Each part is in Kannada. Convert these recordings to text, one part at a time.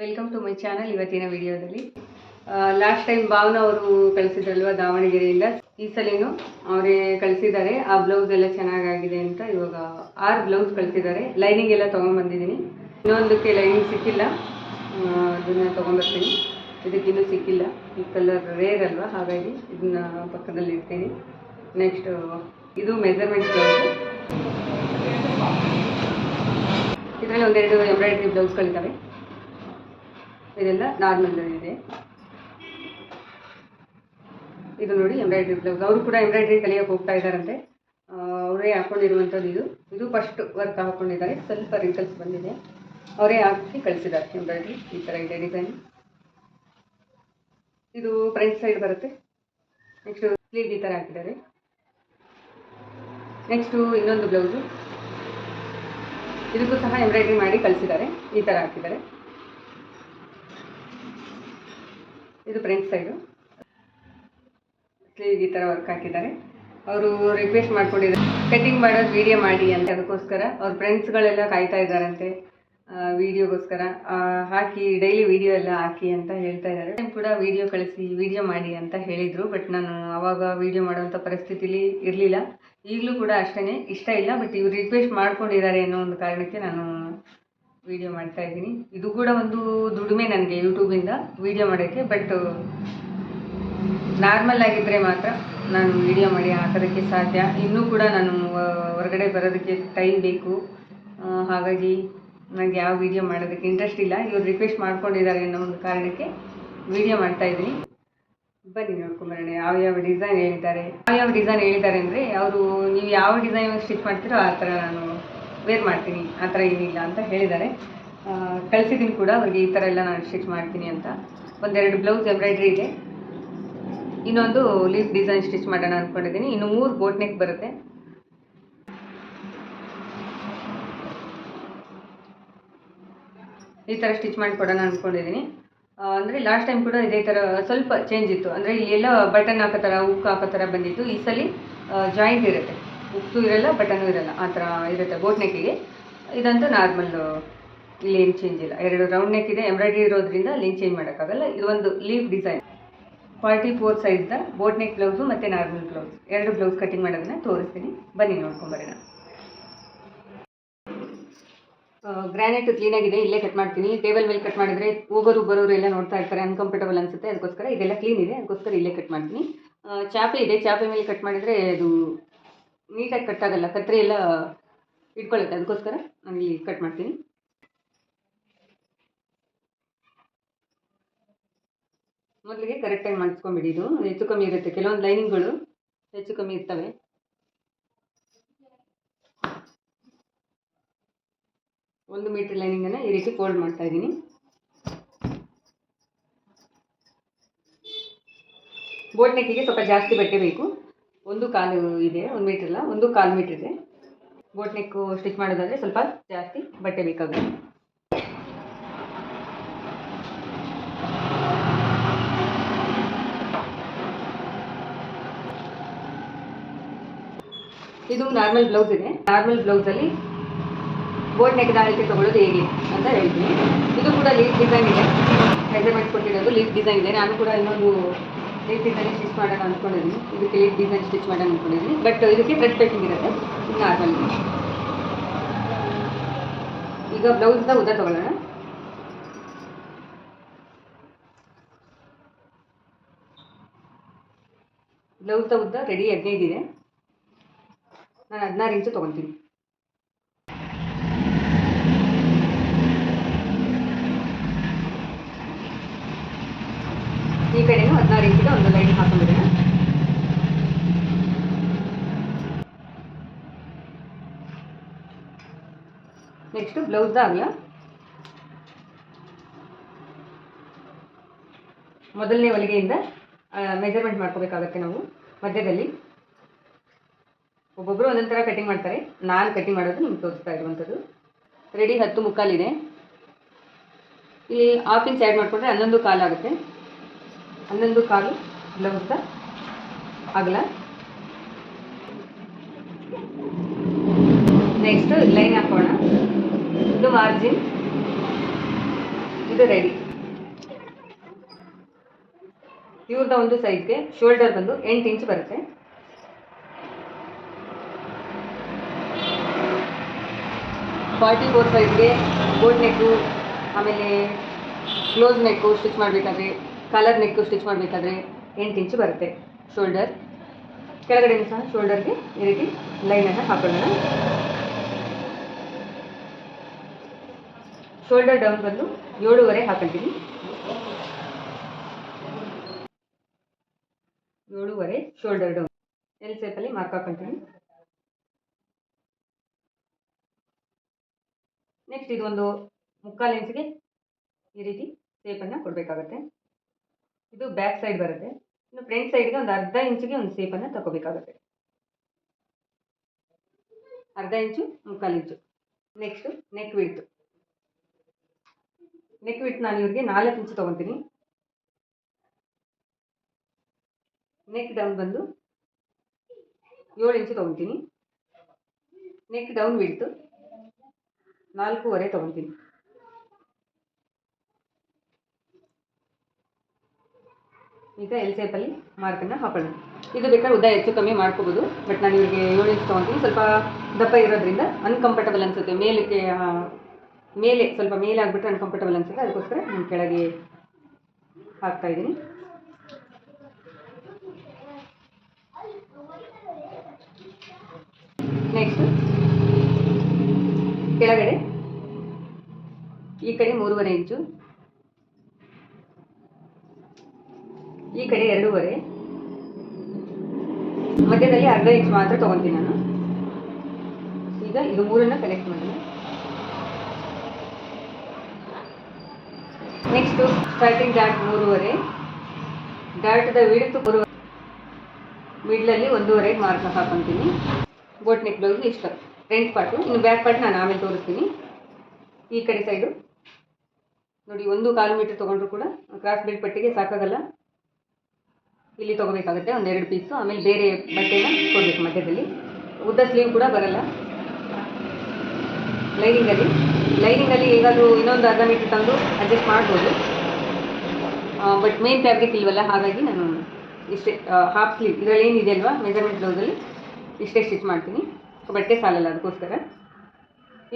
ವೆಲ್ಕಮ್ ಟು ಮೈ ಚಾನಲ್ ಇವತ್ತಿನ ವಿಡಿಯೋದಲ್ಲಿ. ಲಾಸ್ಟ್ ಟೈಮ್ ಭಾವನ ಅವರು ಕಳಿಸಿದ್ರಲ್ವ ದಾವಣಗೆರೆಯಿಂದ? ಈ ಸಲೇನು ಅವರೇ ಕಳಿಸಿದ್ದಾರೆ. ಆ ಬ್ಲೌಸ್ ಎಲ್ಲ ಚೆನ್ನಾಗಾಗಿದೆ ಅಂತ ಇವಾಗ ಆರು ಬ್ಲೌಸ್ ಕಳಿಸಿದ್ದಾರೆ. ಲೈನಿಂಗ್ ಎಲ್ಲ ತೊಗೊಂಬಂದಿದ್ದೀನಿ. ಇನ್ನೊಂದಕ್ಕೆ ಲೈನಿಂಗ್ ಸಿಕ್ಕಿಲ್ಲ. ಅದನ್ನ ತೊಗೊಂಬರ್ತೀನಿ. ಇದಕ್ಕೆ ಇನ್ನೂ ಸಿಕ್ಕಿಲ್ಲ. ಈ ಕಲರ್ ರೇರ್ ಅಲ್ವಾ? ಹಾಗಾಗಿ ಇದನ್ನ ಪಕ್ಕದಲ್ಲಿ ಇಡ್ತೀನಿ. ನೆಕ್ಸ್ಟ್ ಇದು ಮೆಸರ್ಮೆಂಟ್ ಬ್ಲೌಸ್ ಇದರಲ್ಲಿ ಒಂದೆರಡು ಎಂಬ್ರಾಯ್ಡ್ರಿ ಬ್ಲೌಸ್ಗಳಿದ್ದಾವೆ ಇದೆಲ್ಲ ನಾರ್ಮಲ್ ಇದೆ. ಇದು ನೋಡಿ ಎಂಬ್ರಾಯ್ಡ್ರಿ ಬ್ಲೌಸ್ ಅವರು ಕೂಡ ಎಂಬ್ರಾಯ್ಡ್ರಿ ಕಲಿಯೋಕೆ ಹೋಗ್ತಾ ಇದ್ದಾರಂತೆ. ಅವರೇ ಹಾಕೊಂಡಿರುವಂಥದ್ದು ಇದು. ಇದು ಫಸ್ಟ್ ವರ್ಕ್ ಹಾಕೊಂಡಿದ್ದಾರೆ. ಸ್ವಲ್ಪ ರಿಂಕಲ್ಸ್ ಬಂದಿದೆ. ಅವರೇ ಹಾಕಿ ಕಳಿಸಿದ್ದಾರೆ ಎಂಬ್ರಾಯ್ಡ್ರಿ ಈ ಥರ ಇದೆ ಡಿಸೈನ್ ಇದು ಫ್ರಂಟ್ ಸೈಡ್ ಬರುತ್ತೆ. ನೆಕ್ಸ್ಟು ಸ್ಲೀವ್ ಈ ಥರ ಹಾಕಿದ್ದಾರೆ. ನೆಕ್ಸ್ಟು ಇನ್ನೊಂದು ಬ್ಲೌಸು ಇದಕ್ಕೂ ಸಹ ಎಂಬ್ರಾಯ್ಡ್ರಿ ಮಾಡಿ ಕಳಿಸಿದ್ದಾರೆ. ಈ ಥರ ಹಾಕಿದ್ದಾರೆ. ಇದು ಫ್ರಂಟ್ ಸೈಡು ಸ್ಲೀವ್ ಈ ಥರ ವರ್ಕ್ ಹಾಕಿದ್ದಾರೆ. ಅವರು ರಿಕ್ವೆಸ್ಟ್ ಮಾಡ್ಕೊಂಡಿದ್ದಾರೆ. ಕಟಿಂಗ್ ಮಾಡೋದು ವಿಡಿಯೋ ಮಾಡಿ ಅಂತ. ಅದಕ್ಕೋಸ್ಕರ ಅವ್ರ ಫ್ರೆಂಡ್ಸ್ಗಳೆಲ್ಲ ಕಾಯ್ತಾ ಇದ್ದಾರಂತೆ. ವಿಡಿಯೋಗೋಸ್ಕರ ಹಾಕಿ ಡೈಲಿ ವಿಡಿಯೋ ಎಲ್ಲ ಹಾಕಿ ಅಂತ ಹೇಳ್ತಾ ಇದ್ದಾರೆ. ಕೂಡ ವಿಡಿಯೋ ಕಳಿಸಿ ವಿಡಿಯೋ ಮಾಡಿ ಅಂತ ಹೇಳಿದರು. ಬಟ್ ನಾನು ಅವಾಗ ವಿಡಿಯೋ ಮಾಡುವಂಥ ಪರಿಸ್ಥಿತಿಲಿ ಇರಲಿಲ್ಲ. ಈಗಲೂ ಕೂಡ ಅಷ್ಟೇ ಇಷ್ಟ ಇಲ್ಲ ಬಟ್ ಇವ್ರು ರಿಕ್ವೆಸ್ಟ್ ಮಾಡ್ಕೊಂಡಿದ್ದಾರೆ ಅನ್ನೋ ಒಂದು ಕಾರಣಕ್ಕೆ ನಾನು ವಿಡಿಯೋ ಮಾಡ್ತಾ ಇದ್ದೀನಿ. ಇದು ಕೂಡ ಒಂದು ದುಡಿಮೆ ನನಗೆ ಯೂಟ್ಯೂಬಿಂದ ವಿಡಿಯೋ ಮಾಡೋಕ್ಕೆ ಬಟ್ ನಾರ್ಮಲ್ ಆಗಿದ್ದರೆ ಮಾತ್ರ ನಾನು ವಿಡಿಯೋ ಮಾಡಿ ಹಾಕೋದಕ್ಕೆ ಸಾಧ್ಯ. ಇನ್ನೂ ಕೂಡ ನಾನು ಹೊರಗಡೆ ಬರೋದಕ್ಕೆ ಟೈಮ್ ಬೇಕು. ಹಾಗಾಗಿ ನನಗೆ ಯಾವ ವಿಡಿಯೋ ಮಾಡೋದಕ್ಕೆ ಇಂಟ್ರೆಸ್ಟ್ ಇಲ್ಲ. ಇವರು ರಿಕ್ವೆಸ್ಟ್ ಮಾಡ್ಕೊಂಡಿದ್ದಾರೆ ಅನ್ನೋ ಒಂದು ಕಾರಣಕ್ಕೆ ವಿಡಿಯೋ ಮಾಡ್ತಾ ಇದ್ದೀನಿ. ಬನ್ನಿ ನೋಡ್ಕೊಂಬರೋಣ, ಯಾವ ಯಾವ ಡಿಸೈನ್ ಹೇಳ್ತಾರೆ ಯಾವ ಯಾವ ಡಿಸೈನ್ ಹೇಳ್ತಾರೆ ಅಂದರೆ, ಅವರು ನೀವು ಯಾವ ಡಿಸೈನ್ ಸ್ಟಿಚ್ ಮಾಡ್ತೀರೋ ಆ ಥರ ನಾನು ವೇರ್ ಮಾಡ್ತೀನಿ, ಆ ಥರ ಏನಿಲ್ಲ ಅಂತ ಹೇಳಿದ್ದಾರೆ. ಕಳಿಸಿದ್ದೀನಿ ಕೂಡ, ಅವ್ರಿಗೆ ಈ ಥರ ಎಲ್ಲ ನಾನು ಸ್ಟಿಚ್ ಮಾಡ್ತೀನಿ ಅಂತ. ಒಂದೆರಡು ಬ್ಲೌಸ್ ಎಂಬ್ರಾಯ್ಡ್ರಿ ಇದೆ. ಇನ್ನೊಂದು ಲೀಫ್ ಡಿಸೈನ್ ಸ್ಟಿಚ್ ಮಾಡೋಣ ಅಂದ್ಕೊಂಡಿದ್ದೀನಿ ಇನ್ನು ಮೂರು ಬೋಟ್ ನೆಕ್ ಬರುತ್ತೆ. ಈ ಥರ ಸ್ಟಿಚ್ ಮಾಡಿಕೊಡೋಣ ಅಂದ್ಕೊಂಡಿದ್ದೀನಿ ಅಂದರೆ ಲಾಸ್ಟ್ ಟೈಮ್ ಕೂಡ ಇದೇ ಥರ ಸ್ವಲ್ಪ ಚೇಂಜ್ ಇತ್ತು. ಅಂದರೆ ಎಲ್ಲ ಬಟನ್ ಹಾಕೋ ಥರ ಉಕ್ ಹಾಕೋ ಥರ ಬಂದಿತ್ತು. ಈ ಸಲ ಜಾಯಿಂಟ್ ಇರುತ್ತೆ. ಉಕ್ಸು ಇರಲ್ಲ, ಬಟನು ಇರಲ್ಲ, ಆ ಥರ ಇರುತ್ತೆ ಬೋಟ್ ನೆಕ್ಕಿಗೆ ಇದಂತೂ ನಾರ್ಮಲ್ ಇಲ್ಲಿ ಏನು ಚೇಂಜ್ ಇಲ್ಲ. ಎರಡು ರೌಂಡ್ ನೆಕ್ ಇದೆ ಎಂಬ್ರಾಯ್ಡ್ರಿ ಇರೋದ್ರಿಂದ ಅಲ್ಲಿ ಚೇಂಜ್ ಮಾಡೋಕ್ಕಾಗಲ್ಲ. ಇದೊಂದು ಲೀವ್ ಡಿಸೈನ್ ಫಾರ್ಟಿ ಫೋರ್ ಸೈಜ್ದ ಬೋಟ್ ನೆಕ್ ಬ್ಲೌಸು ಮತ್ತು ನಾರ್ಮಲ್ ಬ್ಲೌಸ್ ಎರಡು ಬ್ಲೌಸ್ ಕಟಿಂಗ್ ಮಾಡೋದನ್ನ ತೋರಿಸ್ತೀನಿ. ಬನ್ನಿ ನೋಡ್ಕೊಂಬರೋಣ ಗ್ರಾನೈಟ್ ಕ್ಲೀನಾಗಿದೆ ಇಲ್ಲೇ ಕಟ್ ಮಾಡ್ತೀನಿ. ಟೇಬಲ್ ಮೇಲೆ ಕಟ್ ಮಾಡಿದರೆ ಹೋಗೋರು ಬರೋರು ಎಲ್ಲ ನೋಡ್ತಾ ಇರ್ತಾರೆ ಅನ್ಕಂಫರ್ಟಬಲ್ ಅನಿಸುತ್ತೆ, ಅದಕ್ಕೋಸ್ಕರ ಇದೆಲ್ಲ ಕ್ಲೀನ್ ಇದೆ, ಅದಕ್ಕೋಸ್ಕರ ಇಲ್ಲೇ ಕಟ್ ಮಾಡ್ತೀನಿ. ಚಾಪೆ ಇದೆ, ಚಾಪೆ ಮೇಲೆ ಕಟ್ ಮಾಡಿದರೆ ಅದು ನೀಟಾಗಿ ಕಟ್ ಆಗಲ್ಲ. ಕತ್ತರಿ ಎಲ್ಲ ಇಟ್ಕೊಳ್ಳುತ್ತೆ. ಅದಕ್ಕೋಸ್ಕರ ನಾನು ಇಲ್ಲಿ ಕಟ್ ಮಾಡ್ತೀನಿ. ಮೊದಲಿಗೆ ಕರೆಕ್ಟಾಗಿ ಮಾಡಿಸ್ಕೊಂಬಿಡಿ ಇದು. ಹೆಚ್ಚು ಕಮ್ಮಿ ಇರುತ್ತೆ. ಕೆಲವೊಂದು ಲೈನಿಂಗ್ಗಳು ಹೆಚ್ಚು ಕಮ್ಮಿ ಇರ್ತವೆ. ಒಂದು ಮೀಟರ್ ಲೈನಿಂಗನ್ನು ಈ ರೀತಿ ಫೋಲ್ಡ್ ಮಾಡ್ತಾ ಇದ್ದೀನಿ. ಬೋಟ್ ನೆಕ್ಕಿಗೆ ಸ್ವಲ್ಪ ಜಾಸ್ತಿ ಬಟ್ಟೆ ಬೇಕು. ಒಂದು ಕಾಲು ಇದೆ, ಒಂದು ಮೀಟರ್ ಇಲ್ಲ ಒಂದು ಕಾಲು ಮೀಟರ್ ಇದೆ. ಬೋಟ್ ನೆಕ್ಕು ಸ್ಟಿಚ್ ಮಾಡೋದಾದ್ರೆ ಸ್ವಲ್ಪ ಜಾಸ್ತಿ ಬಟ್ಟೆ ಬೇಕಾಗುತ್ತೆ. ಇದು ನಾರ್ಮಲ್ ಬ್ಲೌಸ್ ಇದೆ. ನಾರ್ಮಲ್ ಬ್ಲೌಸಲ್ಲಿ ಬೋಟ್ ನೆಕ್ ಅಳತೆ ತೊಗೊಳ್ಳೋದು ಹೇಗೆ ಅಂತ ಹೇಳ್ತೀನಿ. ಇದು ಕೂಡ ಲೀಫ್ ಡಿಸೈನ್ ಇದೆ. ಮೆಜರ್ಮೆಂಟ್ ಕೊಟ್ಟಿರೋದು ಲೀಫ್ ಡಿಸೈನ್ ಇದೆ. ನಾನು ಕೂಡ ಇನ್ನೊಂದು ಲೀಫ್ ಡಿಸೈನ್ ಸ್ಟಿಚ್ ಮಾಡೋಣ ಅಂದ್ಕೊಂಡಿದ್ದೀನಿ ಇದಕ್ಕೆ ಲೇಟ್ ಡಿಸೈನ್ ಸ್ಟಿಚ್ ಮಾಡೋಣ ಅಂದ್ಕೊಂಡಿದ್ದೀನಿ ಬಟ್ ಇದಕ್ಕೆ ಥ್ರೆಡ್ ಪೇಕಿಂಗ್ ಇರುತ್ತೆ. ನಾರ್ಮಲ್ ಈಗ ಬ್ಲೌಸ್ನ ಉದ್ದ ತೊಗೊಳ್ಳೋಣ. ಬ್ಲೌಸ್ ಉದ್ದ ರೆಡಿ ಹದಿನೈದಿದೆ ನಾನು ಹದಿನಾರು ಇಂಚು ತೊಗೊತೀನಿ ಈ ಕಡೆನೂ ಹದಿನಾರು ಇಂಚಿಗೆ ಒಂದು ಲೈನ್ ಹಾಕೊಂಡಿದ್ದೇನೆ ನೆಕ್ಸ್ಟು ಮೊದಲನೇ ಹೊಲಿಗೆಯಿಂದ ಮೆಜರ್ಮೆಂಟ್ ಮಾಡ್ಕೋಬೇಕಾಗತ್ತೆ ನಾವು ಮಧ್ಯದಲ್ಲಿ. ಒಬ್ಬೊಬ್ಬರು ಒಂದೊಂದು ಥರ ಕಟಿಂಗ್ ಮಾಡ್ತಾರೆ. ನಾನು ಕಟಿಂಗ್ ಮಾಡೋದು ನಿಮ್ಗೆ ತೋರಿಸ್ತಾ ಇರುವಂಥದ್ದು. ರೆಡಿ ಹತ್ತು ಮುಕ್ಕಾಲಿದೆ. ಇಲ್ಲಿ ಹಾಫ್ ಇಂಚ್ ಆ್ಯಡ್ ಮಾಡಿಕೊಂಡ್ರೆ ಹನ್ನೊಂದು ಕಾಲು ಆಗುತ್ತೆ ಹನ್ನೊಂದು ಕಾಲು ಬ್ಲೌಸ್ದ ಅಗಲ ನೆಕ್ಸ್ಟ್ ಲೈನ್ ಹಾಕೋಣ. ಇದು ಮಾರ್ಜಿನ್ ಇದು ರೆಡಿ ಇವ್ರದ ಒಂದು ಸೈಡ್ಗೆ ಶೋಲ್ಡರ್ ಬಂದು ಎಂಟು ಇಂಚ್ ಬರುತ್ತೆ. ಫಾರ್ಟಿ ಫೋರ್ ಸೈಡ್ಗೆ ಬೋಟ್ ನೆಕ್ಕು ಆಮೇಲೆ ಕ್ಲೋಸ್ ನೆಕ್ಕು ಸ್ಟಿಚ್ ಮಾಡಬೇಕಾದ್ರೆ ಕಾಲರ್ ನೆಕ್ಕು ಸ್ಟಿಚ್ ಮಾಡಬೇಕಾದ್ರೆ ಎಂಟು ಇಂಚು ಬರುತ್ತೆ. ಶೋಲ್ಡರ್ ಕೆಳಗಡೆ ಸಹ ಶೋಲ್ಡರ್ಗೆ ಈ ರೀತಿ ಲೈನನ್ನು ಹಾಕೊಳ್ಳೋಣ. ಶೋಲ್ಡರ್ ಡೌನ್ ಬಂದು ಏಳುವರೆ ಹಾಕೊಳ್ತೀನಿ. ಏಳುವರೆ ಶೋಲ್ಡರ್ ಡೌನ್ ಎಲ್ ಸೇಪಲ್ಲಿ ಮಾರ್ಕ್ ಹಾಕೊಳ್ತೀನಿ. ನೆಕ್ಸ್ಟ್ ಇದು ಒಂದು ಮುಕ್ಕಾಲು ಇಂಚಿಗೆ ಈ ರೀತಿ ಸೇಪನ್ನು ಕೊಡಬೇಕಾಗತ್ತೆ. ಇದು ಬ್ಯಾಕ್ ಸೈಡ್ ಬರುತ್ತೆ. ಇನ್ನು ಫ್ರಂಟ್ ಸೈಡ್ಗೆ ಒಂದು ಅರ್ಧ ಇಂಚಿಗೆ ಒಂದು ಸೇಪನ್ನು ತಗೋಬೇಕಾಗುತ್ತೆ. ಅರ್ಧ ಇಂಚು ಮುಕ್ಕಾಲು ಇಂಚು next neck width neck width ನಾನು ಇವ್ರಿಗೆ ನಾಲ್ಕು ಇಂಚು ತೊಗೊತೀನಿ. ನೆಕ್ ಡೌನ್ ಬಂದು ಏಳು ಇಂಚು ತೊಗೊತೀನಿ. ನೆಕ್ ಡೌನ್ ವಿಡ್ತು ನಾಲ್ಕೂವರೆ ತೊಗೊತೀನಿ. ಈಗ ಎಲ್ ಸೇಪಲ್ಲಿ ಮಾರ್ಕನ್ನು ಹಾಕೊಳ್ಳೋಣ. ಇದು ಬೇಕಾದ್ರೆ ಉದ್ದ ಹೆಚ್ಚು ಕಮ್ಮಿ ಮಾಡ್ಕೋಬೋದು ಬಟ್ ನಾನು ಇವರಿಗೆ ಏಳು ಇಂಚ್ ತೊಗೊತೀನಿ. ಸ್ವಲ್ಪ ದಪ್ಪ ಇರೋದ್ರಿಂದ ಅನ್ಕಂಫರ್ಟಬಲ್ ಅನಿಸುತ್ತೆ. ಮೇಲಕ್ಕೆ ಮೇಲೆ ಸ್ವಲ್ಪ ಮೇಲೆ ಆಗಿಬಿಟ್ರೆ ಅನ್ಕಂಫರ್ಟಬಲ್ ಅನಿಸುತ್ತೆ. ಅದಕ್ಕೋಸ್ಕರ ನಾನು ಕೆಳಗೆ ಹಾಕ್ತಾ ಇದ್ದೀನಿ. ನೆಕ್ಸ್ಟ್ ಕೆಳಗಡೆ ಈ ಕಡೆ ಮೂರುವರೆ ಇಂಚು ಈ ಕಡೆ ಎರಡೂವರೆ. ಮಧ್ಯದಲ್ಲಿ ಅರ್ಧ ಇಂಚ್ ಮಾತ್ರ ತಗೊಂತೀನಿ ನಾನು. ಈಗ ಇದು ಮೂರನ್ನು ಕಲೆಕ್ಟ್ ಮಾಡಿ ನೆಕ್ಸ್ಟು ಸ್ಟಾರ್ಟಿಂಗ್ ಡಾಟ್ ಮೂರುವರೆ. ಡಾಟ್ದ ವಿಡ್ತು ಬರುವ ಮಿಡ್ಲಲ್ಲಿ ಒಂದೂವರೆ ಮಾರ್ಕ್ ಹಾಕೊತೀನಿ. ಬೋಟ್ ನೆಕ್ ಬ್ಲೌಸ್ ಇಷ್ಟ. ಫ್ರಂಟ್ ಪಾರ್ಟು ಇನ್ನು ಬ್ಯಾಕ್ ಪಾರ್ಟ್ ನಾನು ಆಮೇಲೆ ತೋರಿಸ್ತೀನಿ. ಈ ಕಡೆ ಸೈಡು ನೋಡಿ, ಒಂದು ಕಾಲು ಮೀಟರ್ ತೊಗೊಂಡ್ರು ಕೂಡ ಕ್ರಾಸ್ ಬೆಲ್ಟ್ ಪಟ್ಟಿಗೆ ಸಾಕಾಗಲ್ಲ. ಇಲ್ಲಿ ತೊಗೋಬೇಕಾಗುತ್ತೆ ಒಂದೆರಡು ಪೀಸು ಆಮೇಲೆ ಬೇರೆ ಬಟ್ಟೆನ ಕೊಡಬೇಕು ಮಧ್ಯದಲ್ಲಿ. ಉದ್ದ ಸ್ಲೀವ್ ಕೂಡ ಬರಲ್ಲ. ಲೈನಿಂಗಲ್ಲಿ ಲೈನಿಂಗಲ್ಲಿ ಹೇಗಾದರೂ ಇನ್ನೊಂದು ಅರ್ಧ ಮೀಟರ್ ತಂದು ಅಡ್ಜಸ್ಟ್ ಮಾಡ್ಬೋದು. ಬಟ್ ಮೇನ್ ಫ್ಯಾಬ್ರಿಕ್ ಇಲ್ವಲ್ಲ, ಹಾಗಾಗಿ ನಾನು ಇಷ್ಟೇ ಹಾಫ್ ಸ್ಲೀವ್ ಇದರಲ್ಲಿ ಏನಿದೆ ಅಲ್ವಾ? ಮೆಜರ್ಮೆಂಟ್ ಬ್ಲೌಸಲ್ಲಿ ಇಷ್ಟೇ ಸ್ಟಿಚ್ ಮಾಡ್ತೀನಿ. ಬಟ್ಟೆ ಸಾಲಲ್ಲ, ಅದಕ್ಕೋಸ್ಕರ.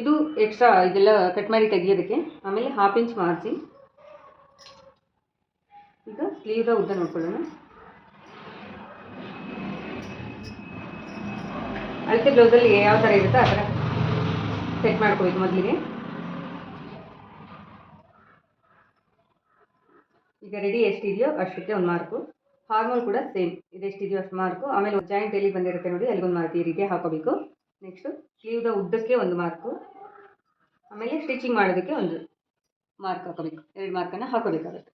ಇದು ಎಕ್ಸ್ಟ್ರಾ ಇದೆಲ್ಲ ಕಟ್ ಮಾಡಿ ತೆಗಿಯೋದಕ್ಕೆ. ಆಮೇಲೆ ಹಾಫ್ ಇಂಚ್ ಮಾರ್ಜಿನ್ ಈಗ ಸ್ಲೀವ್ದ ಉದ್ದ ನೋಡ್ಕೊಳ್ಳೋಣ. ಅಳತೆ ಬ್ಲೌಸಲ್ಲಿ ಯಾವ ಥರ ಇರುತ್ತೆ ಆ ಥರ ಸೆಟ್ ಮಾಡ್ಕೋಬೇಕು ಮೊದಲಿಗೆ. ಈಗ ರೆಡಿ ಎಷ್ಟಿದೆಯೋ ಅಷ್ಟಕ್ಕೆ ಒಂದು ಮಾರ್ಕು ಹಾರ್ಮೋನ್ ಕೂಡ ಸೇಮ್ ಇದೆಷ್ಟಿದೆಯೋ ಅಷ್ಟು ಮಾರ್ಕು ಆಮೇಲೆ ಜಾಯಿಂಟ್ ಎಲ್ಲಿ ಬಂದಿರುತ್ತೆ ನೋಡಿ ಅಲ್ಲಿಗೊಂದು ಮಾರ್ಕ್ ಈ ರೀತಿ ಹಾಕೋಬೇಕು. ನೆಕ್ಸ್ಟು ಸ್ಲೀವ್ದ ಉದ್ದಕ್ಕೆ ಒಂದು ಮಾರ್ಕು ಆಮೇಲೆ ಸ್ಟಿಚಿಂಗ್ ಮಾಡೋದಕ್ಕೆ ಒಂದು ಮಾರ್ಕ್ ಹಾಕೋಬೇಕು. ಎರಡು ಮಾರ್ಕನ್ನು ಹಾಕೋಬೇಕಾಗುತ್ತೆ.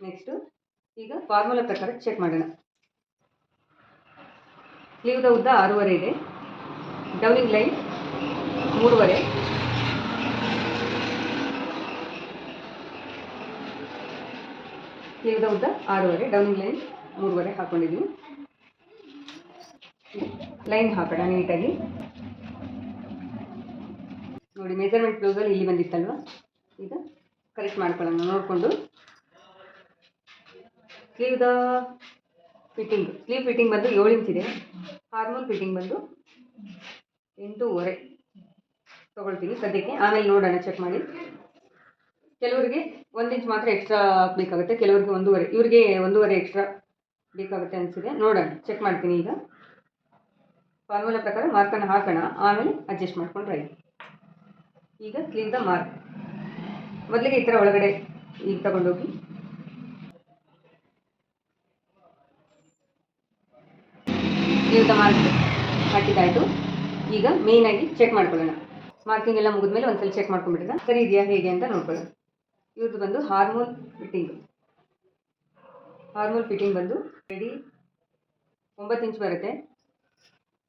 ನೆಕ್ಸ್ಟು ಈಗ ಫಾರ್ಮುಲಾ ಪ್ರಕಾರ ಚೆಕ್ ಮಾಡೋಣ. ಸ್ಲೀವ್ದ ಉದ್ದ ಆರೂವರೆ ಇದೆ. ಡೌನಿಂಗ್ ಲೈನ್ ಮೂರುವರೆ. ಸ್ಲೀವ್ದ ಉದ್ದ ಆರೂವರೆ, ಡೌನಿಂಗ್ ಲೈನ್ ಮೂರುವರೆ ಹಾಕ್ಕೊಂಡಿದ್ದೀನಿ ಲೈನ್ ಹಾಕೋಣ ನೀಟಾಗಿ. ನೋಡಿ ಮೆಜರ್ಮೆಂಟ್ ಬ್ಲೌಸಲ್ಲಿ ಇಲ್ಲಿ ಬಂದಿತ್ತಲ್ವ? ಈಗ ಕರೆಕ್ಟ್ ಮಾಡ್ಕೊಳ್ಳೋಣ, ನೋಡಿಕೊಂಡು. ಸ್ಲೀವ್ದ ಫಿಟ್ಟಿಂಗ್ ಸ್ಲೀವ್ ಫಿಟ್ಟಿಂಗ್ ಬಂದು ಏಳು ಇಂಚ್ ಇದೆ. ಹಾರ್ಮೋನ್ ಫಿಟ್ಟಿಂಗ್ ಬಂದು ಎಂಟೂವರೆ ತೊಗೊಳ್ತೀನಿ ಸದ್ಯಕ್ಕೆ. ಆಮೇಲೆ ನೋಡೋಣ ಚೆಕ್ ಮಾಡಿ. ಕೆಲವರಿಗೆ ಒಂದು ಇಂಚ್ ಮಾತ್ರ ಎಕ್ಸ್ಟ್ರಾ ಬೇಕಾಗುತ್ತೆ, ಕೆಲವರಿಗೆ ಒಂದೂವರೆ. ಇವರಿಗೆ ಒಂದೂವರೆ ಎಕ್ಸ್ಟ್ರಾ ಬೇಕಾಗುತ್ತೆ ಅನಿಸಿದೆ. ನೋಡೋಣ ಚೆಕ್ ಮಾಡ್ತೀನಿ ಈಗ. ಫಾರ್ಮುಲಾ ಪ್ರಕಾರ ಮಾರ್ಕನ್ನು ಹಾಕೋಣ. ಆಮೇಲೆ ಅಡ್ಜಸ್ಟ್ ಮಾಡ್ಕೊಂಡ್ರೆ ಈಗ ಈಗ ದ ಮಾರ್ಕ್ ಮೊದಲಿಗೆ ಈ ಥರ ಒಳಗಡೆ ಈಗ ತಗೊಂಡೋಗಿ ಸ್ಲೀವ್ದ ಮಾರ್ಕ್ ಹಾಕಿದ್ದಾಯಿತು. ಈಗ ಮೇಯ್ನಾಗಿ ಚೆಕ್ ಮಾಡ್ಕೊಳ್ಳೋಣ. ಮಾರ್ಕಿಂಗ್ ಎಲ್ಲ ಮುಗಿದ್ಮೇಲೆ ಒಂದ್ಸಲ ಚೆಕ್ ಮಾಡ್ಕೊಂಡ್ಬಿಟ್ಟಿದ ಸರಿ ಇದೆಯಾ ಹೇಗೆ ಅಂತ ನೋಡ್ಕೊಳ್ಳೋಣ. ಇವ್ರದ್ದು ಬಂದು ಹಾರ್ಮೋನ್ ಫಿಟ್ಟಿಂಗ್ ಹಾರ್ಮೋನ್ ಫಿಟ್ಟಿಂಗ್ ಬಂದು ರೆಡಿ ಒಂಬತ್ತು ಇಂಚ್ ಬರುತ್ತೆ.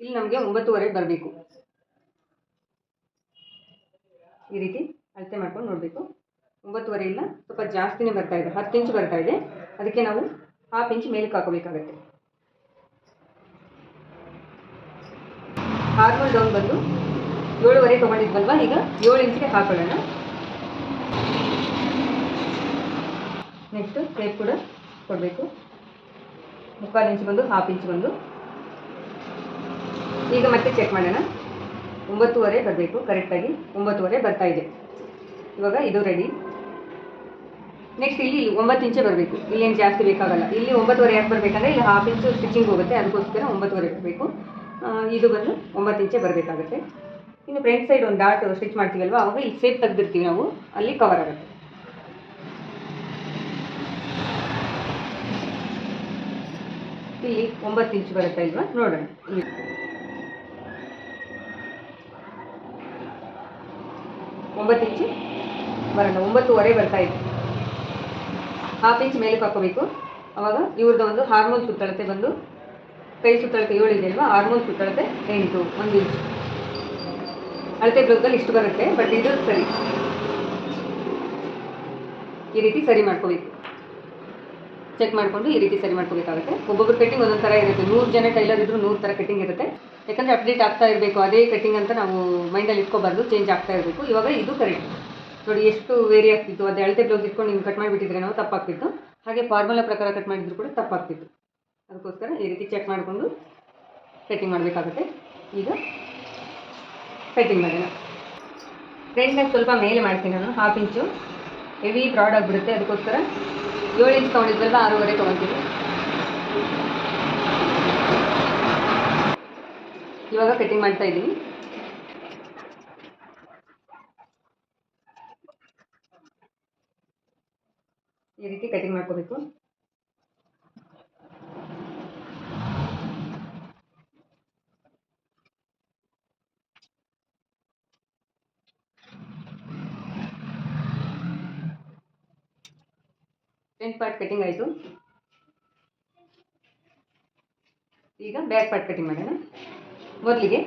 ಇಲ್ಲಿ ನಮಗೆ ಒಂಬತ್ತುವರೆ ಬರಬೇಕು. ಈ ರೀತಿ ಅಳತೆ ಮಾಡ್ಕೊಂಡು ನೋಡಬೇಕು. ಒಂಬತ್ತುವರೆ ಇಲ್ಲ, ಸ್ವಲ್ಪ ಜಾಸ್ತಿನೇ ಬರ್ತಾ ಇದೆ. ಹತ್ತು ಇಂಚ್ ಬರ್ತಾ ಇದೆ. ಅದಕ್ಕೆ ನಾವು ಹಾಫ್ ಇಂಚ್ ಮೇಲಕ್ಕೆ ಹಾಕೋಬೇಕಾಗತ್ತೆ. ಹಾರ್ಮೋಲ್ ಡೌನ್ ಬಂದು ಏಳುವರೆ ತೊಗೊಂಡಿದ್ವಲ್ವಾ? ಈಗ ಏಳು ಇಂಚಿಗೆ ಹಾಕೊಳ್ಳೋಣ. ನೆಕ್ಸ್ಟ್ ಟೇಪ್ ಕೂಡ ಕೊಡಬೇಕು. ಮುಕ್ಕಾಲು ಇಂಚ್ ಬಂದು ಹಾಫ್ ಇಂಚ್ ಬಂದು. ಈಗ ಮತ್ತೆ ಚೆಕ್ ಮಾಡೋಣ. ಒಂಬತ್ತುವರೆ ಬರಬೇಕು ಕರೆಕ್ಟಾಗಿ ಒಂಬತ್ತುವರೆ ಬರ್ತಾ ಇದೆ. ಇವಾಗ ಇದು ರೆಡಿ ನೆಕ್ಸ್ಟ್ ಇಲ್ಲಿ ಒಂಬತ್ತು ಇಂಚೆ ಬರಬೇಕು. ಇಲ್ಲೇನು ಜಾಸ್ತಿ ಬೇಕಾಗಲ್ಲ. ಇಲ್ಲಿ ಒಂಬತ್ತುವರೆ ಯಾಕೆ ಬರಬೇಕಂದ್ರೆ, ಇಲ್ಲಿ ಹಾಫ್ ಇಂಚು ಸ್ಟಿಚಿಂಗ್ ಹೋಗುತ್ತೆ. ಅದಕ್ಕೋಸ್ಕರ ಒಂಬತ್ತುವರೆ ಬರಬೇಕು. ಇದು ಬಂದು ಒಂಬತ್ತು ಇಂಚೆ ಬರಬೇಕಾಗುತ್ತೆ. ಇನ್ನು ಫ್ರಂಟ್ ಸೈಡ್ ಒಂದು ಡಾಟ್ ಸ್ಟಿಚ್ ಮಾಡ್ತೀವಲ್ವ, ಅವಾಗ ಇಲ್ಲಿ ಸೇಪ್ ತೆಗೆದಿರ್ತೀವಿ ನಾವು, ಅಲ್ಲಿ ಕವರ್ ಆಗುತ್ತೆ. ಇಲ್ಲಿ ಒಂಬತ್ತು ಇಂಚ್ ಬರುತ್ತಾ ಇಲ್ವಾ, ನೋಡೋಣ. ಒಂಬತ್ತು ಇಂಚು ಬರೋಣ, ಒಂಬತ್ತುವರೆ ಬರ್ತಾ ಇದೆ. ಹಾಫ್ ಇಂಚ್ ಮೇಲೆ ಹಾಕೋಬೇಕು ಅವಾಗ ಇವ್ರದ್ದು ಒಂದು ಹಾರ್ಮೋನ್ ಸುತ್ತಳತೆ ಬಂದು ಕೈ ಸುತ್ತಳತೆ ಏಳು ಇದೆ ಅಲ್ವಾ ಹಾರ್ಮೋನ್ ಸುತ್ತಳತೆ ಎಂಟು, ಒಂದು ಇಂಚು ಅಳತೆ ಬ್ಲೌಸಲ್ಲಿ ಇಷ್ಟು ಬರುತ್ತೆ ಬಟ್ ಇದು ಸರಿ. ಈ ರೀತಿ ಸರಿ ಮಾಡ್ಕೋಬೇಕು. ಚೆಕ್ ಮಾಡಿಕೊಂಡು ಈ ರೀತಿ ಸರಿ ಮಾಡ್ಕೋಬೇಕಾಗುತ್ತೆ. ಒಬ್ಬೊಬ್ಬರು ಕಟ್ಟಿಂಗ್ ಒಂದೊಂದು ಥರ ಇರುತ್ತೆ. ನೂರು ಜನ ಟೈಲರ್ ಇದ್ದರೂ ನೂರು ಥರ ಕಟ್ಟಿಂಗ್ ಇರುತ್ತೆ. ಯಾಕಂದರೆ ಅಪ್ಡೇಟ್ ಆಗ್ತಾ ಇರಬೇಕು. ಅದೇ ಕಟ್ಟಿಂಗ್ ಅಂತ ನಾವು ಮೈಂಡಲ್ಲಿ ಇಟ್ಕೋಬಾರ್ದು ಚೇಂಜ್ ಆಗ್ತಾ ಇರಬೇಕು. ಇವಾಗ ಇದು ಕರೆಕ್ಟ್ ನೋಡಿ, ಎಷ್ಟು ವೇರಿ ಆಗ್ತಿತ್ತು. ಅದು ಅಳತೆ ಬ್ಲೌಸ್ ಇಟ್ಕೊಂಡು ನೀವು ಕಟ್ ಮಾಡಿಬಿಟ್ಟಿದ್ರೆ ನಾವು ತಪ್ಪಾಗ್ತಿತ್ತು. ಹಾಗೆ ಫಾರ್ಮುಲಾ ಪ್ರಕಾರ ಕಟ್ ಮಾಡಿದ್ರು ಕೂಡ ತಪ್ಪಾಗ್ತಿತ್ತು. ಅದಕ್ಕೋಸ್ಕರ ಈ ರೀತಿ ಚೆಕ್ ಮಾಡಿಕೊಂಡು ಕಟ್ಟಿಂಗ್ ಮಾಡಬೇಕಾಗುತ್ತೆ. ಈಗ ಕಟ್ಟಿಂಗ್ ಮಾಡೋಣ. ಫ್ರಂಟ್ ಸ್ವಲ್ಪ ಮೇಲೆ ಮಾಡ್ತೀನಿ ನಾನು ಹಾಫ್ ಇಂಚು ಹೆವಿ ಬ್ರಾಡ್ ಆಗಿಬಿಡುತ್ತೆ, ಅದಕ್ಕೋಸ್ಕರ ಏಳು ಇಂಚ್ ತೊಗೊಂಡಿದ್ವಲ್ಲ ಆರೂವರೆ ತೊಗೊಳ್ತೀನಿ ಇವಾಗ ಕಟಿಂಗ್ ಮಾಡ್ತಾ ಇದ್ದೀನಿ. ಈ ರೀತಿ ಕಟಿಂಗ್ ಮಾಡ್ಕೋಬೇಕು. ಪಾರ್ಟ್ ಕಟಿಂಗ್ ಆಯಿತು. ಈಗ ಬ್ಯಾಕ್ ಪಾರ್ಟ್ ಕಟಿಂಗ್ ಮಾಡೋಣ. ಮೊದಲಿಗೆ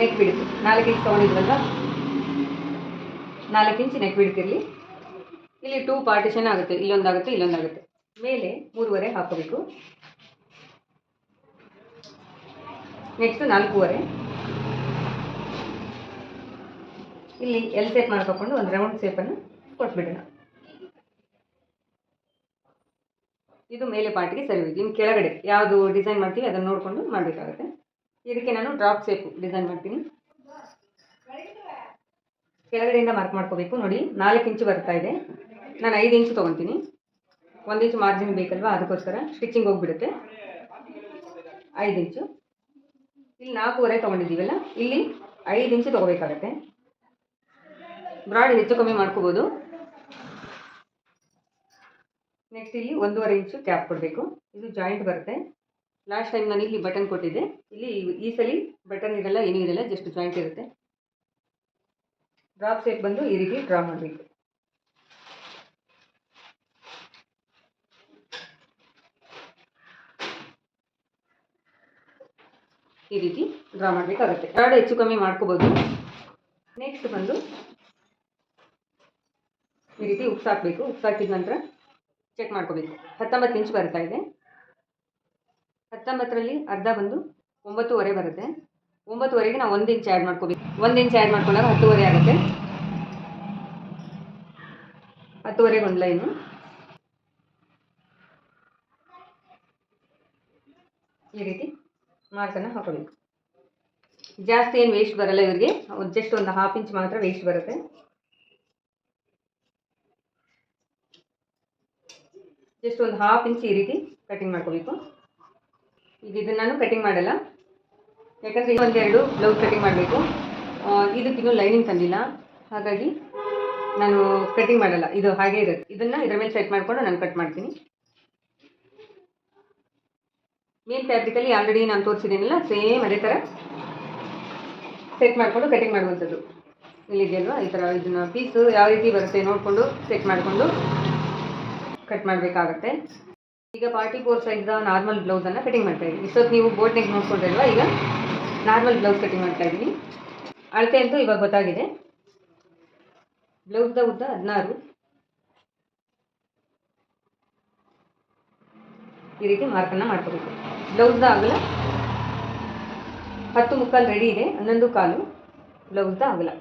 ನೆಕ್ ಬಿಡುತ್ತೆ ನಾಲ್ಕು ಇಂಚ್ ತೊಗೊಂಡಿದ್ವಲ್ಲ ನಾಲ್ಕು ಇಂಚ್ ನೆಕ್ ಬಿಡ್ತಿರಲಿ ಇಲ್ಲಿ ಟೂ ಪಾರ್ಟಿಷನ್ ಆಗುತ್ತೆ. ಇಲ್ಲೊಂದಾಗುತ್ತೆ ಇಲ್ಲೊಂದಾಗುತ್ತೆ. ಮೇಲೆ ಮೂರುವರೆ ಹಾಕೋಬೇಕು ನೆಕ್ಸ್ಟ್ ನಾಲ್ಕೂವರೆ. ಇಲ್ಲಿ ಎಲ್ ಸೇಪ್ ಮಾಡ್ಕೊಂಡು ಒಂದು ರೌಂಡ್ ಸೇಪನ್ನು ಕೊಟ್ಬಿಡೋಣ. ಇದು ಮೇಲೆ ಪಾರ್ಟಿಗೆ ಸರಿ ಹೋಗಿ ಇನ್ನು ಕೆಳಗಡೆ ಯಾವುದು ಡಿಸೈನ್ ಮಾಡ್ತೀವಿ ಅದನ್ನು ನೋಡಿಕೊಂಡು ಮಾಡಬೇಕಾಗುತ್ತೆ. ಇದಕ್ಕೆ ನಾನು ಡ್ರಾಪ್ ಸೇಪು ಡಿಸೈನ್ ಮಾಡ್ತೀನಿ. ಕೆಳಗಡೆಯಿಂದ ಮಾರ್ಕ್ ಮಾಡ್ಕೋಬೇಕು. ನೋಡಿ, ನಾಲ್ಕು ಇಂಚು ಬರ್ತಾ ಇದೆ. ನಾನು ಐದು ಇಂಚು ತೊಗೊತೀನಿ. ಒಂದು ಇಂಚು ಮಾರ್ಜಿನ್ ಬೇಕಲ್ವಾ? ಅದಕ್ಕೋಸ್ಕರ ಸ್ಟಿಚಿಂಗ್ ಹೋಗ್ಬಿಡುತ್ತೆ. ಐದು ಇಂಚು ಇಲ್ಲಿ ನಾಲ್ಕೂವರೆ ತೊಗೊಂಡಿದ್ದೀವಲ್ಲ? ಇಲ್ಲಿ ಐದು ಇಂಚು ತೊಗೋಬೇಕಾಗತ್ತೆ. ಬ್ರಾಡ್ ಹೆಚ್ಚು ಕಮ್ಮಿ ಮಾಡ್ಕೋಬೋದು. ನೆಕ್ಸ್ಟ್ ಇಲ್ಲಿ ಒಂದೂವರೆ ಇಂಚು ಕ್ಯಾಪ್ ಕೊಡಬೇಕು. ಇದು ಜಾಯಿಂಟ್ ಬರುತ್ತೆ. ಲಾಸ್ಟ್ ಟೈಮ್ ನಾನು ಇಲ್ಲಿ ಬಟನ್ ಕೊಟ್ಟಿದ್ದೆ. ಇಲ್ಲಿ ಈ ಸಲ ಬಟನ್ ಇರಲ್ಲ, ಏನೂ ಇರಲ್ಲ ಜಸ್ಟ್ ಜಾಯಿಂಟ್ ಇರುತ್ತೆ. ಡ್ರಾಪ್ ಸೇಪ್ ಬಂದು ಈ ರೀತಿ ಡ್ರಾ ಮಾಡಬೇಕು. ಈ ರೀತಿ ಡ್ರಾ ಮಾಡಬೇಕಾಗುತ್ತೆ. ಎರಡು ಹೆಚ್ಚು ಕಮ್ಮಿ ಮಾಡ್ಕೋಬೋದು. ನೆಕ್ಸ್ಟ್ ಬಂದು ಈ ರೀತಿ ಉಪ್ಸು ಹಾಕಬೇಕು ಉಪ್ಸು ಹಾಕಿದ ನಂತರ ಚೆಕ್ ಮಾಡ್ಕೋಬೇಕು. ಹತ್ತೊಂಬತ್ತು ಇಂಚ್ ಬರ್ತಾ ಇದೆ? ಹತ್ತೊಂಬತ್ತರಲ್ಲಿ ಅರ್ಧ ಬಂದು ಒಂಬತ್ತುವರೆ ಬರುತ್ತೆ. ಒಂಬತ್ತುವರೆಗೆ ನಾವು ಒಂದು ಇಂಚ್ ಆ್ಯಡ್ ಮಾಡ್ಕೋಬೇಕು. ಒಂದು ಇಂಚ್ ಆ್ಯಡ್ ಮಾಡ್ಕೊಂಡಾಗ ಹತ್ತುವರೆ ಆಗುತ್ತೆ. ಹತ್ತುವರೆಗೆ ಒಂದು ಲೈನು ಈ ರೀತಿ ಮಾರ್ಕನ್ನು ಹಾಕೋಬೇಕು. ಜಾಸ್ತಿ ಏನು ವೇಸ್ಟ್ ಬರಲ್ಲ ಇವರಿಗೆ. ಜಸ್ಟ್ ಒಂದು ಹಾಫ್ ಇಂಚ್ ಮಾತ್ರ ವೇಸ್ಟ್ ಬರುತ್ತೆ. ಜಸ್ಟ್ ಒಂದು ಹಾಫ್ ಇಂಚ್ ಈ ರೀತಿ ಕಟಿಂಗ್ ಮಾಡ್ಕೋಬೇಕು. ಈಗ ಇದನ್ನು ನಾನು ಕಟಿಂಗ್ ಮಾಡಲ್ಲ. ಯಾಕಂದರೆ ಒಂದೆರಡು ಬ್ಲೌಸ್ ಕಟಿಂಗ್ ಮಾಡಬೇಕು. ಇದಕ್ಕಿನ್ನೂ ಲೈನಿಂಗ್ ತಂದಿಲ್ಲ. ಹಾಗಾಗಿ ನಾನು ಕಟಿಂಗ್ ಮಾಡಲ್ಲ. ಇದು ಹಾಗೆ ಇರುತ್ತೆ. ಇದನ್ನು ಇದರ ಮೇಲೆ ಸೆಟ್ ಮಾಡಿಕೊಂಡು ನಾನು ಕಟ್ ಮಾಡ್ತೀನಿ. ಮೇನ್ ಫ್ಯಾಬ್ರಿಕಲ್ಲಿ ಆಲ್ರೆಡಿ ನಾನು ತೋರಿಸಿದ್ದೀನಲ್ಲ ಸೇಮ್ ಅದೇ ಥರ ಸೆಟ್ ಮಾಡಿಕೊಂಡು ಕಟಿಂಗ್ ಮಾಡುವಂಥದ್ದು. ಇಲ್ಲಿದೆಯಲ್ವಾ ಈ ಥರ ಇದನ್ನು ಪೀಸು ಯಾವ ರೀತಿ ಬರುತ್ತೆ ನೋಡಿಕೊಂಡು ಸೆಟ್ ಮಾಡಿಕೊಂಡು ಕಟ್ ಮಾಡಬೇಕಾಗುತ್ತೆ. ಈಗ ಪಾರ್ಟಿ ಫೋರ್ ಸೈಜ್ ನಾರ್ಮಲ್ ಬ್ಲೌಸನ್ನು ಕಟಿಂಗ್ ಮಾಡ್ತಾ ಇದ್ದೀನಿ. ಇಷ್ಟೊತ್ತು ನೀವು ಬೋಟ್ ನೆಕ್ ಈಗ ನಾರ್ಮಲ್ ಬ್ಲೌಸ್ ಕಟಿಂಗ್ ಮಾಡ್ತಾ ಇದ್ದೀನಿ. ಅಳತೆ ಅಂತೂ ಇವಾಗ ಗೊತ್ತಾಗಿದೆ. ಬ್ಲೌಸ್ದ ಉದ್ದ ಹದಿನಾರು. ಈ ರೀತಿ ಮಾರ್ಕನ್ನು ಮಾಡ್ಕೋಬೇಕು. ಬ್ಲೌಸ್ದ ಆಗಲ್ಲ ಹತ್ತು ಮುಕ್ಕಾಲು ರೆಡಿ ಇದೆ. ಹನ್ನೊಂದು ಕಾಲು. ಬ್ಲೌಸ್ದ ಆಗಲ್ಲ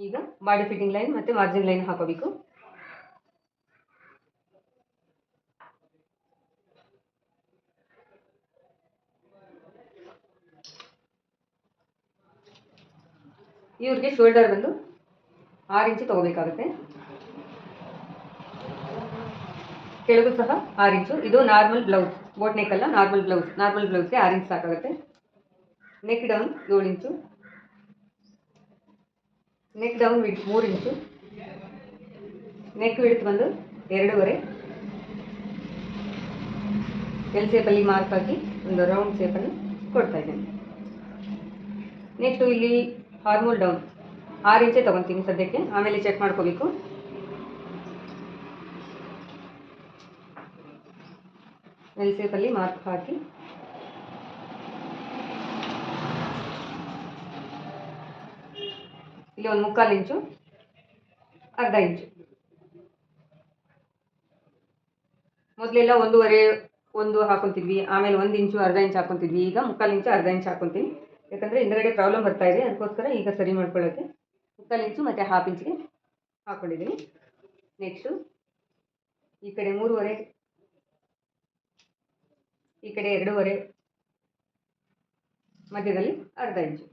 ಈಗ ಬಾಡಿ ಫಿಟ್ಟಿಂಗ್ ಲೈನ್ ಮತ್ತು ಮಾರ್ಜಿನ್ ಲೈನ್ ಹಾಕೋಬೇಕು. ಇವ್ರಿಗೆ ಶೋಲ್ಡರ್ ಬಂದು ಆರು ಇಂಚು ತಗೋಬೇಕಾಗುತ್ತೆ. ಕೆಳಗೂ ಸಹ ಆರು ಇಂಚು. ಇದು ನಾರ್ಮಲ್ ಬ್ಲೌಸ್ ಬೋಟ್ ನೆಕ್ ಅಲ್ಲ ನಾರ್ಮಲ್ ಬ್ಲೌಸ್ ನಾರ್ಮಲ್ ಬ್ಲೌಸ್ಗೆ ಆರು ಇಂಚು ಸಾಕಾಗುತ್ತೆ. ನೆಕ್ ಡೌನ್ ಏಳು ಇಂಚು. ನೆಕ್ ಡೌನ್ ವಿಡ್ ಮೂರು ಇಂಚು ನೆಕ್ ವಿಡ್ತ್ ಬಂದು ಎರಡೂವರೆ. ಎಲ್ ಸೇಪಲ್ಲಿ ಮಾರ್ಕ್ ಹಾಕಿ ಒಂದು ರೌಂಡ್ ಶೇಪನ್ನು ಕೊಡ್ತಾ ಇದ್ದೇನೆ. ನೆಕ್ಸ್ಟು ಇಲ್ಲಿ ಹಾರ್ಮೋಲ್ ಡೌನ್ ಆರು ಇಂಚೆ ತೊಗೊತೀನಿ ಸದ್ಯಕ್ಕೆ. ಆಮೇಲೆ ಚೆಕ್ ಮಾಡ್ಕೋಬೇಕು. ಎಲ್ ಸೇಪಲ್ಲಿ ಮಾರ್ಕ್ ಹಾಕಿ ಇಲ್ಲಿ ಒಂದು ಮುಕ್ಕಾಲು ಇಂಚು, ಅರ್ಧ ಇಂಚು. ಮೊದಲೆಲ್ಲ ಒಂದೂವರೆ, ಒಂದು ಹಾಕೊತಿದ್ವಿ. ಆಮೇಲೆ ಒಂದು ಇಂಚು, ಅರ್ಧ ಇಂಚು ಹಾಕೊತಿದ್ವಿ. ಈಗ ಮುಕ್ಕಾಲು ಇಂಚು, ಅರ್ಧ ಇಂಚು ಹಾಕೊತೀನಿ ಯಾಕಂದರೆ ಹಿಂದ್ಗಡೆ ಪ್ರಾಬ್ಲಮ್ ಬರ್ತಾ ಇದೆ. ಅದಕ್ಕೋಸ್ಕರ ಈಗ ಸರಿ ಮಾಡ್ಕೊಳ್ಳೋಕ್ಕೆ ಮುಕ್ಕಾಲು ಇಂಚು ಮತ್ತು ಹಾಫ್ ಇಂಚಿಗೆ ಹಾಕೊಂಡಿದ್ದೀನಿ ನೆಕ್ಸ್ಟು ಈ ಕಡೆ ಮೂರುವರೆ, ಈ ಕಡೆ ಎರಡೂವರೆ, ಮಧ್ಯದಲ್ಲಿ ಅರ್ಧ ಇಂಚು.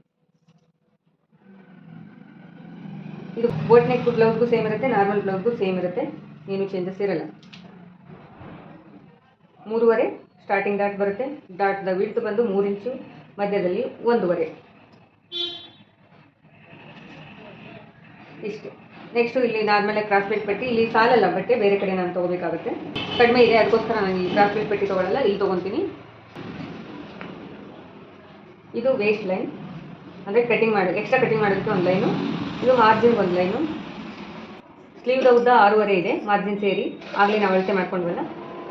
ಇದು ಬೋಟ್ ನೆಕ್ ಬ್ಲೌಸ್ಗೂ ಸೇಮ್ ಇರುತ್ತೆ ನಾರ್ಮಲ್ ಬ್ಲೌಸ್ಗೂ ಸೇಮ್ ಇರುತ್ತೆ. ಏನು ಚೇಂಜಸ್ ಇರಲ್ಲ. ಮೂರುವರೆ ಸ್ಟಾರ್ಟಿಂಗ್ ಡಾಟ್ ಬರುತ್ತೆ. ಡಾಟ್ ದ ವಿಡ್ತ್ ಬಂದು ಮೂರು ಇಂಚು ಮಧ್ಯದಲ್ಲಿ ಒಂದೂವರೆ. ಇಷ್ಟು. ನೆಕ್ಸ್ಟು ಇಲ್ಲಿ ನಾರ್ಮಲ್ ಕ್ರಾಸ್ ಬೆಲ್ಟ್ ಪಟ್ಟಿ. ಇಲ್ಲಿ ಸಾಲಲ್ಲ, ಬಟ್ಟೆ ಬೇರೆ ಕಡೆ ನಾನು ತೊಗೋಬೇಕಾಗುತ್ತೆ. ಕಡಿಮೆ ಇದೆ, ಅದಕ್ಕೋಸ್ಕರ ನಾನು ಈ ಕ್ರಾಸ್ ಬೆಲ್ಟ್ ಪಟ್ಟಿ ತೊಗೊಳ್ಳಲ್ಲ ಇಲ್ಲಿ ತೊಗೊತೀನಿ. ಇದು ವೇಸ್ಟ್ ಲೈನ್ ಅಂದರೆ ಕಟಿಂಗ್ ಮಾಡಿ ಎಕ್ಸ್ಟ್ರಾ ಕಟಿಂಗ್ ಮಾಡೋದಕ್ಕೆ ಒಂದು ಲೈನು ಇದು ಮಾರ್ಜಿನ್ ಒಂದು ಲೈನು ಸ್ಲೀವ್ದ ಉದ್ದ ಆರೂವರೆ ಇದೆ ಮಾರ್ಜಿನ್ ಸೇರಿ. ಆಗಲೇ ನಾವು ಅಳತೆ ಮಾಡ್ಕೊಂಡ್ವಲ್ಲ?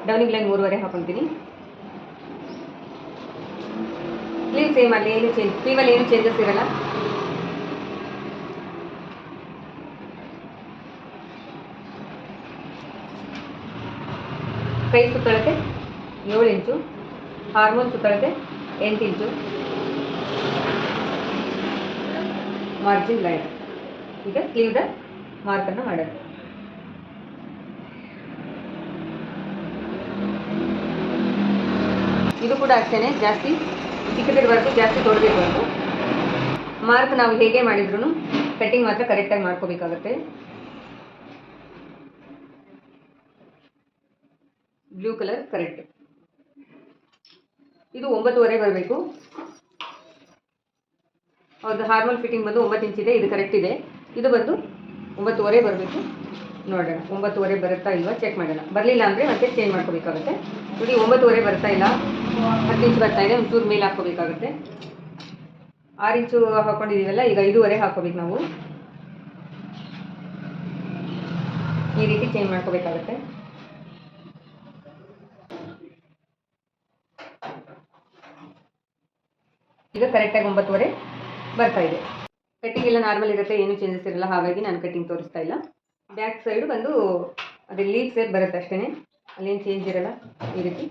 ಡೌನಿಂಗ್ ಲೈನ್ ಮೂರುವರೆ ಹಾಕೊತೀನಿ ಸ್ಲೀವ್ ಸೇಮ್ ಅಲ್ಲಿ, ಏನು ಚೇಂಜ್ ಸ್ಲೀವಲ್ಲಿ ಏನು ಚೇಂಜಸ್ ಇರಲ್ಲ? ಕೈ ಸುತ್ತಳತೆ ಏಳು ಇಂಚು ಹಾರ್ಮೋನ್ ಸುತ್ತಳತೆ ಎಂಟು ಇಂಚು. ಮಾರ್ಜಿನ್ ಲೈನ್ ಈಗ ಸ್ಲೀವ್ದ ಮಾರ್ಕನ್ನು ಮಾಡೋದು ಇದು ಕೂಡ ಅಷ್ಟೇ ಜಾಸ್ತಿ ಚಿಕ್ಕದಿರಬಾರ್ದು ಜಾಸ್ತಿ ದೊಡ್ಡದಿರಬಾರ್ದು ಮಾರ್ಕ್ ನಾವು ಹೇಗೆ ಮಾಡಿದ್ರು ಕಟ್ಟಿಂಗ್ ಮಾತ್ರ ಕರೆಕ್ಟಾಗಿ ಮಾಡ್ಕೋಬೇಕಾಗತ್ತೆ. Blue colour correct. ಇದು ಒಂಬತ್ತುವರೆ ಬರಬೇಕು. ಅವ್ರದ್ದು ಹಾರ್ಮೋಲ್ ಫಿಟ್ಟಿಂಗ್ ಬಂದು ಒಂಬತ್ತು ಇಂಚಿದೆ ಇದು ಕರೆಕ್ಟ್ ಇದೆ. ಇದು ಬಂದು ಒಂಬತ್ತುವರೆ ಬರಬೇಕು. ನೋಡೋಣ, ಒಂಬತ್ತುವರೆ ಬರುತ್ತಾ ಇಲ್ವಾ? ಚೆಕ್ ಮಾಡೋಣ. ಬರಲಿಲ್ಲ ಅಂದರೆ ಮತ್ತೆ ಚೇಂಜ್ ಮಾಡ್ಕೋಬೇಕಾಗುತ್ತೆ. ನೋಡಿ, ಒಂಬತ್ತುವರೆ ಬರ್ತಾ ಇಲ್ಲ. ಹತ್ತು ಇಂಚು ಬರ್ತಾ ಇದೆ, ಒಂಚೂರು ಮೇಲೆ ಹಾಕ್ಕೋಬೇಕಾಗುತ್ತೆ. ಆರು ಇಂಚು ಹಾಕೊಂಡಿದ್ದೀವಲ್ಲ, ಈಗ ಐದೂವರೆ ಹಾಕೋಬೇಕು ನಾವು. ಈ ರೀತಿ ಚೇಂಜ್ ಮಾಡ್ಕೋಬೇಕಾಗುತ್ತೆ. ಈಗ ಕರೆಕ್ಟಾಗಿ ಒಂಬತ್ತುವರೆ ಬರ್ತಾ ಇದೆ. ಕಟ್ಟಿಂಗ್ ಎಲ್ಲ ನಾರ್ಮಲ್ ಇರುತ್ತೆ, ಏನು ಚೇಂಜಸ್ ಇರಲ್ಲ, ಹಾಗಾಗಿ ನಾನು ಕಟ್ಟಿಂಗ್ ತೋರಿಸ್ತಾ ಇಲ್ಲ. ಬ್ಯಾಕ್ ಸೈಡ್ ಬಂದು, ಅದೇ ಲೀಫ್ ಸೇಪ್ ಬರುತ್ತೆ ಅಷ್ಟೇ ಅಲ್ಲೇನು ಚೇಂಜ್ ಇರಲ್ಲ, ಈ ರೀತಿ.